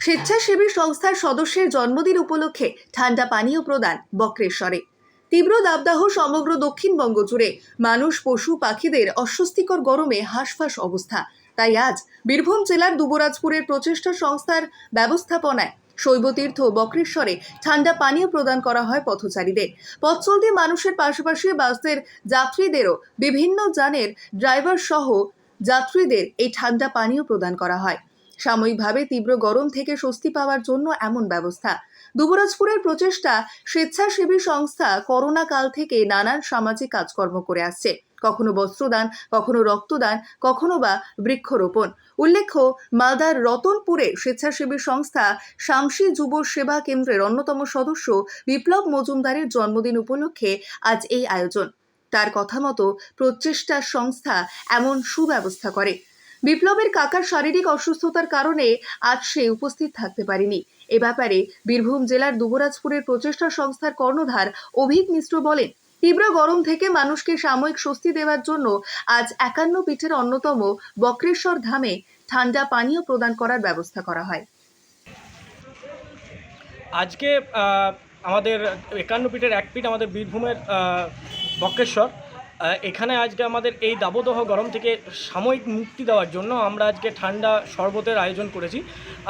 স্বেচ্ছাসেবী সংস্থার সদস্যের জন্মদিন উপলক্ষে ঠান্ডা পানীয় প্রদান বক্রেশ্বরে। তীব্র দাবদাহ সমগ্র দক্ষিণবঙ্গ জুড়ে মানুষ, পশু, পাখিদের অস্বস্তিকর গরমে হাঁসফাঁস অবস্থা। তাই আজ বীরভূম জেলার দুবরাজপুরের প্রচেষ্টা সংস্থার ব্যবস্থাপনায় শৈবতীর্থ বক্রেশ্বরে ঠান্ডা পানীয় প্রদান করা হয় পথচারীদের। পথ চলতি মানুষের পাশাপাশি বাসের যাত্রীদেরও বিভিন্ন যানের ড্রাইভার সহ যাত্রীদের এই ঠান্ডা পানীয় প্রদান করা হয়। সাময়িকভাবে তীব্র গরম থেকে স্বস্তি পাওয়ার জন্য এমন ব্যবস্থা। দুবরাজপুরের প্রচেষ্টা স্বেচ্ছাসেবী সংস্থা করোনা কাল থেকে নানান সামাজিক কাজকর্ম করে আসছে। কখনো বস্ত্রদান, কখনো রক্তদান, কখনো বা বৃক্ষরোপণ। উল্লেখ্য, মালদার রতনপুরে স্বেচ্ছাসেবী সংস্থা শামসি যুব সেবা কেন্দ্রের অন্যতম সদস্য বিপ্লব মজুমদারের জন্মদিন উপলক্ষে আজ এই আয়োজন। তার কথা মতো প্রচেষ্টা সংস্থা এমন সুব্যবস্থা করে। বিপ্লবের কাকার শারীরিক অসুস্থতার কারণে আজ সে উপস্থিত থাকতে পারেনি। এ ব্যাপারে বীরভূম জেলার দুবরাজপুরের প্রচেষ্টা সংস্থার কর্ণধার অভিক মিশ্র বলেন, তীব্র গরম থেকে মানুষকে সাময়িক স্বস্তি দেওয়ার জন্য আজ একান্ন পীঠের অন্যতম বক্রেশ্বর ধামে ঠান্ডা পানীয় প্রদান করার ব্যবস্থা করা হয়। আজকে আমাদের একান্ন পিঠের এক পিঠ আমাদের বীরভূমের বক্রেশ্বর। এখানে আজকে আমাদের এই দাবদহ গরম থেকে সাময়িক মুক্তি দেওয়ার জন্য আমরা আজকে ঠান্ডা শরবতের আয়োজন করেছি।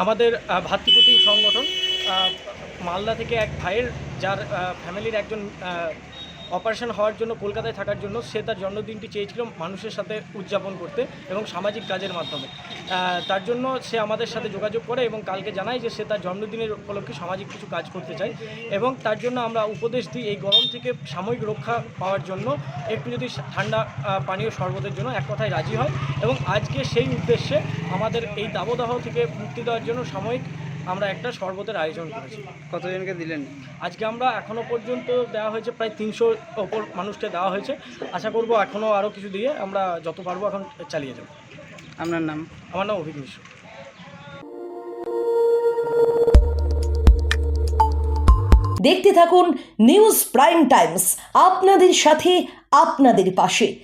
আমাদের ভাতৃপ্রতিম সংগঠন মালদা থেকে এক ভাইয়ের, যার ফ্যামিলির একজন অপারেশন হওয়ার জন্য, কলকাতায় থাকার জন্য সে তার জন্মদিনটি চেয়েছিল মানুষের সাথে উদযাপন করতে এবং সামাজিক কাজের মাধ্যমে। তার জন্য সে আমাদের সাথে যোগাযোগ করে এবং কালকে জানায় যে সে তার জন্মদিনের উপলক্ষে সামাজিক কিছু কাজ করতে চায় এবং তার জন্য আমরা উপদেশ দিই এই গরম থেকে সাময়িক রক্ষা পাওয়ার জন্য। একটু যদি ঠান্ডা পানীয় শরবতের জন্য এক কথায় রাজি হয় এবং আজকে সেই উদ্দেশ্যে আমাদের এই দাবদাহ থেকে মুক্তি দেওয়ার জন্য সাময়িক আমরা একটা শরবতের আয়োজন করেছি। কতজনকে দিলেন? আজকে আমরা এখনও পর্যন্ত দেওয়া হয়েছে প্রায় তিনশো ওপর মানুষকে দেওয়া হয়েছে। আশা করব এখনও আরও কিছু দিয়ে আমরা যত পারব এখন চালিয়ে যাব। আপনার নাম? আমার নাম অভিক মিশ্র। দেখতে থাকুন নিউজ প্রাইম টাইমস আপনাদের সাথে আপনাদের পাশে।